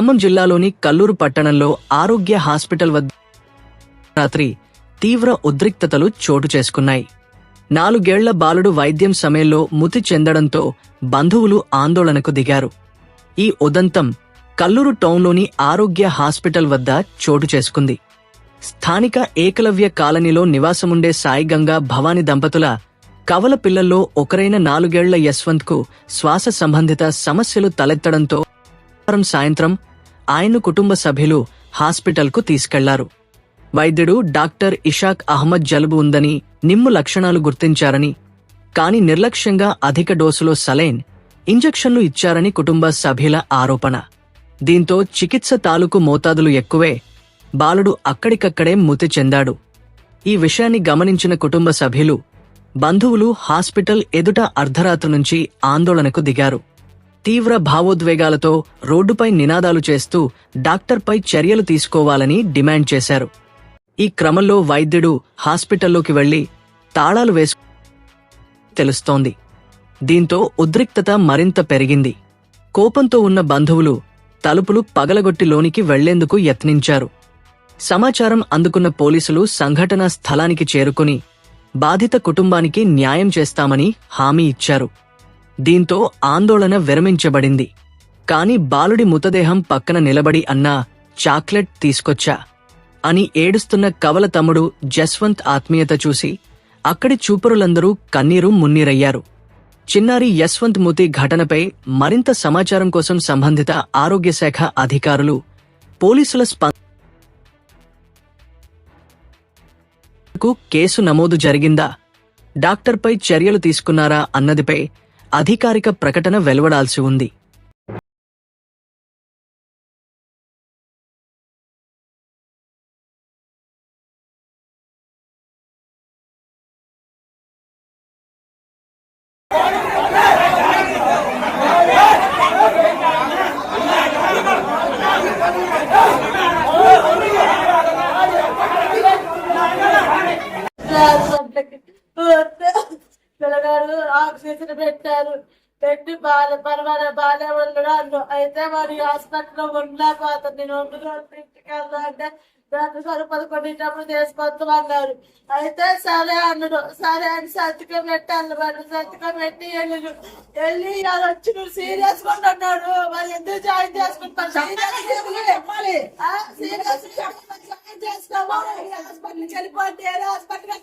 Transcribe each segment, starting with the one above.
ఖమ్మం జిల్లాలోని కల్లూరు పట్టణంలో ఆరోగ్య హాస్పిటల్ వద్ద రాత్రి తీవ్ర ఉద్రిక్తతలు చోటు చేసుకున్నాయి. నాలుగేళ్ళ బాలుడు వైద్యం సమయంలో మృతి చెందడంతో బంధువులు ఆందోళనకు దిగారు. ఈ ఉదంతం కల్లూరు టౌన్లోని ఆరోగ్య హాస్పిటల్ వద్ద చోటు చేసుకుంది. స్థానిక ఏకలవ్య కాలనీలో నివాసముండే సాయిగంగా భవాని దంపతుల కవల పిల్లల్లో ఒకరైన నాలుగేళ్ళ యశ్వంత్కు శ్వాస సంబంధిత సమస్యలు తలెత్తడంతో సాయంత్రం ఆయన కుటుంబ సభ్యులు హాస్పిటల్కు తీసుకెళ్ళారు. వైద్యుడు డాక్టర్ ఇషాక్ అహ్మద్ జలుబు ఉందని నిమ్ము లక్షణాలు గుర్తించారని కాని నిర్లక్ష్యంగా అధిక డోసులో సలైన్ ఇంజెక్షన్లు ఇచ్చారని కుటుంబ సభ్యుల ఆరోపణ. దీంతో చికిత్స తాలూకు మోతాదులు ఎక్కువే బాలుడు అక్కడికక్కడే మృతి చెందాడు. ఈ విషయాన్ని గమనించిన కుటుంబ సభ్యులు బంధువులు హాస్పిటల్ ఎదుట అర్ధరాత్రి నుంచి ఆందోళనకు దిగారు. తీవ్ర భావోద్వేగాలతో రోడ్డుపై నినాదాలు చేస్తూ డాక్టర్పై చర్యలు తీసుకోవాలని డిమాండ్ చేశారు. ఈ క్రమంలో వైద్యుడు హాస్పిటల్లోకి వెళ్ళి తాళాలు వేసు తెలుస్తోంది. దీంతో ఉద్రిక్తత మరింత పెరిగింది. కోపంతో ఉన్న బంధువులు తలుపులు పగలగొట్టి లోనికి వెళ్ళేందుకు యత్నించారు. సమాచారం అందుకున్న పోలీసులు సంఘటనా స్థలానికి చేరుకుని బాధిత కుటుంబానికి న్యాయం చేస్తామని హామీ ఇచ్చారు. దీంతో ఆందోళన విరమించబడింది. కాని బాలుడి మృతదేహం పక్కన నిలబడి అన్నా చాక్లెట్ తీసుకొచ్చా అని ఏడుస్తున్న కవల తమ్ముడు జస్వంత్ ఆత్మీయత చూసి అక్కడి చూపరులందరూ కన్నీరు మున్నీరయ్యారు. చిన్నారి యశ్వంత్ మృతి ఘటనపై మరింత సమాచారం కోసం సంబంధిత ఆరోగ్య శాఖ అధికారులు పోలీసుల స్పందకు కేసు నమోదు జరిగిందా? డాక్టర్పై చర్యలు తీసుకున్నారా అన్నదిపై అధికారిక ప్రకటన వెలువడాల్సి ఉంది. ఆక్సిజన్ పెట్టారు. పెట్టి బాధ పర్వాలే బాధే ఉండడాను అయితే మరి హాస్పిటల్లో ఉండలేకపోతుంది నేను వండుకొని ఇంటికి వెళ్దా అంటే డాక్టర్ గారు పదకొండింటప్పుడు తీసుకొస్తామన్నారు అయితే సరే అన్నాడు. సరే అని సంతకం పెట్టాను. మరి సంతకం పెట్టి వెళ్ళి వెళ్ళి అది వచ్చి నువ్వు సీరియస్ కొంటున్నాడు మరి ఎందుకు జాయిన్ చేసుకుంటాను సీరియస్ జాయిన్ చేసుకోవాలి హాస్పిటల్కి వెళ్ళిపోతే హాస్పిటల్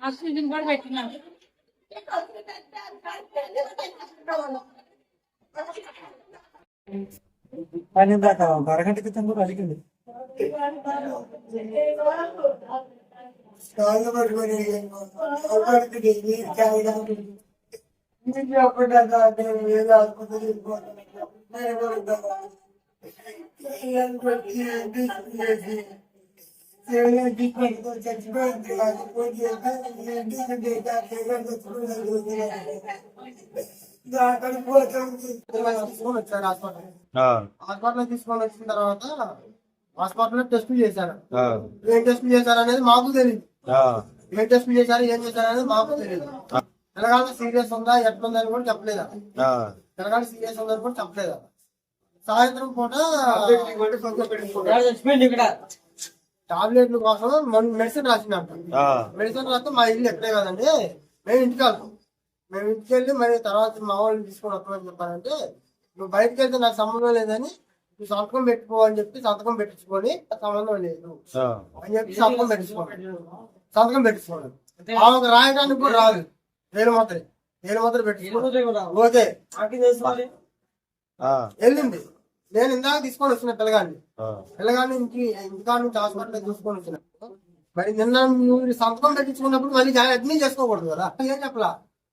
ఆక్సిజన్ కూడా పెట్టినాం పని దాకా ఒక అరగంట క్రితం కూడా అడిగింది కాళ్ళు పట్టుకొని అక్కడికి నీరు హాస్పిటల్ హాస్పిటల్ తీసుకొని వచ్చిన తర్వాత హాస్పిటల్ టెస్ట్ చేశారు? ఏం టెస్ట్ చేశారు? అనేది మాకు తెలియదు ఏం టెస్ట్ చేశారు? ఏం చేశారు అనేది మాకు తెలియదు. పిల్లగాళ్ళ సీరియస్ ఉందా ఎట్లుందని కూడా చెప్పలేదు? పిల్లగాళ్ళ సీరియస్ ఉందని కూడా చెప్పలేదు? సాయంత్రం పూట టాబ్లెట్ల కోసం మన మెడిసిన్ రాసినట్టు మెడిసిన్ రాస్తే మా ఇల్లు ఎక్కడే కదండి మేము ఇంటికి వెళ్తాం. మేము ఇంటికి వెళ్ళి మరి తర్వాత మా వాళ్ళని తీసుకొని వస్తామని చెప్పారంటే నువ్వు బయటకు వెళ్తే నాకు సంబంధం లేదని నువ్వు సంతకం పెట్టుకో అని చెప్పి సంతకం పెట్టించుకొని సంబంధం లేదు. అని చెప్పి సంతకం పెట్టించుకోండి సంతకం పెట్టించుకోండి రాయడానికి కూడా రాదు వేలు మాత్రం వేలు మాత్రం పెట్టించుకోండి ఓకే వెళ్ళింది. నేను ఇందాక తీసుకొని వచ్చిన పిల్లగాన్ని పిల్లగాన్ని ఇంటి ఇంకా నుంచి హాస్పిటల్ తీసుకొని వచ్చిన. మరి నిన్న మీరు సంతకం పెట్టించుకున్నప్పుడు మళ్ళీ అడ్మిట్ చేసుకోకూడదు కదా. ఏం చెప్పలా?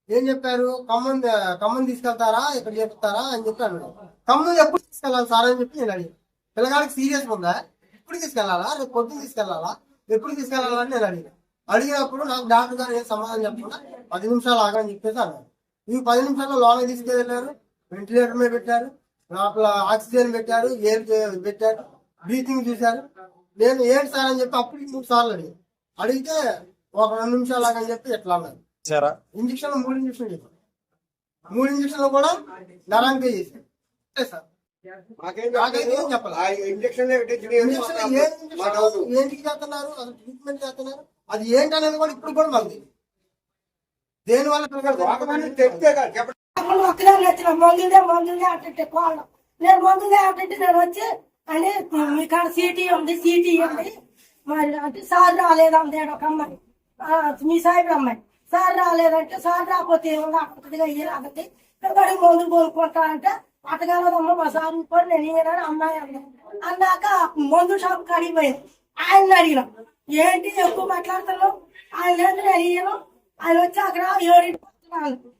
ఏం చెప్పారు? ఖమ్మం ఖమ్మం తీసుకెళ్తారా? ఇక్కడ చెప్తారా అని చెప్పాను ఖమ్మం ఎప్పుడు తీసుకెళ్ళాలి సార్ అని చెప్పి నేను అడిగాను. పిల్లగాడికి సీరియస్ ఉందా? ఎప్పుడు తీసుకెళ్ళాలా రేపు పొద్దున్న తీసుకెళ్ళాలా ఎప్పుడు తీసుకెళ్ళాలా అని నేను అడిగాను. అడిగినప్పుడు నాకు డాక్టర్ గారు ఏం సమాధానం చెప్పకుండా పది నిమిషాలు ఆగని చెప్పేసి అన్నారు. ఈ పది నిమిషాల్లో లోన తీసుకెళ్ళారు వెంటిలేటర్ మీద పెట్టారు. లోపల ఆక్సిజన్ పెట్టారు. ఎయిర్ పెట్టారు. బ్రీతింగ్ చూశారు. నేను ఏంటి సార్ అని చెప్పి అప్పటికి మూడు సార్లు అడిగి అడిగితే ఒక రెండు నిమిషాలు అని చెప్పి ఎట్లా అన్నారు. ఇంజక్షన్ మూడు ఇంజక్షన్ చెప్పారు. మూడు ఇంజక్షన్లు కూడా నరాంకే చేశారు. సార్. ఇంజక్షన్ ఏంటికి చేస్తున్నారు? అసలు ట్రీట్మెంట్ చేస్తున్నారు? అది ఏంటి అనేది కూడా ఇప్పుడు కూడా మాకు తెలియదు దేని వల్ల రోగమని చెప్తే కదా. చెప్పండి అప్పుడు ఒక్కడే నచ్చిన మందులే మందులే అంటే కోళ్ళం నేను మందులే అంటే నేను వచ్చి అని మీ కాడ సీటీ ఉంది సీటీ ఉంది. మరి అంటే సార్ రాలేదు అంది ఒక అమ్మాయి. ఆ, మీ సాయిబు అమ్మాయి. సార్ రాలేదంటే సార్ రాకపోతే ఏమన్నా అక్కడిగా ఇక్కడ మందులు కొనుక్కుంటా అంటే అట్టగలదమ్మ మా సార్ కూడా నేను అమ్మాయి అన్నాక మందు షాప్ కాడికి పోయింది ఆయన అడిగినాం ఏంటి ఎక్కువ మాట్లాడుతున్నావు? ఆయన నేను ఇయ్యను ఆయన వచ్చి అక్కడ ఏడింటి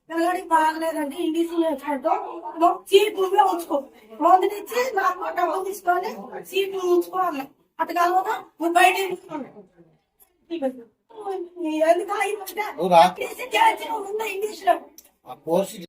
పిల్లడి బాగలేదండి ఇంగ్లీష్ నేర్చుకుంటాం సీట్ నువ్వే ఉంచుకో. మందు ఇచ్చి నాకు డబ్బులు తీసుకొని సీట్ నువ్వు ఉంచుకో అన్న. అటు కాకుండా నువ్వు బయట ఎందుకు. ఇంగ్లీష్లో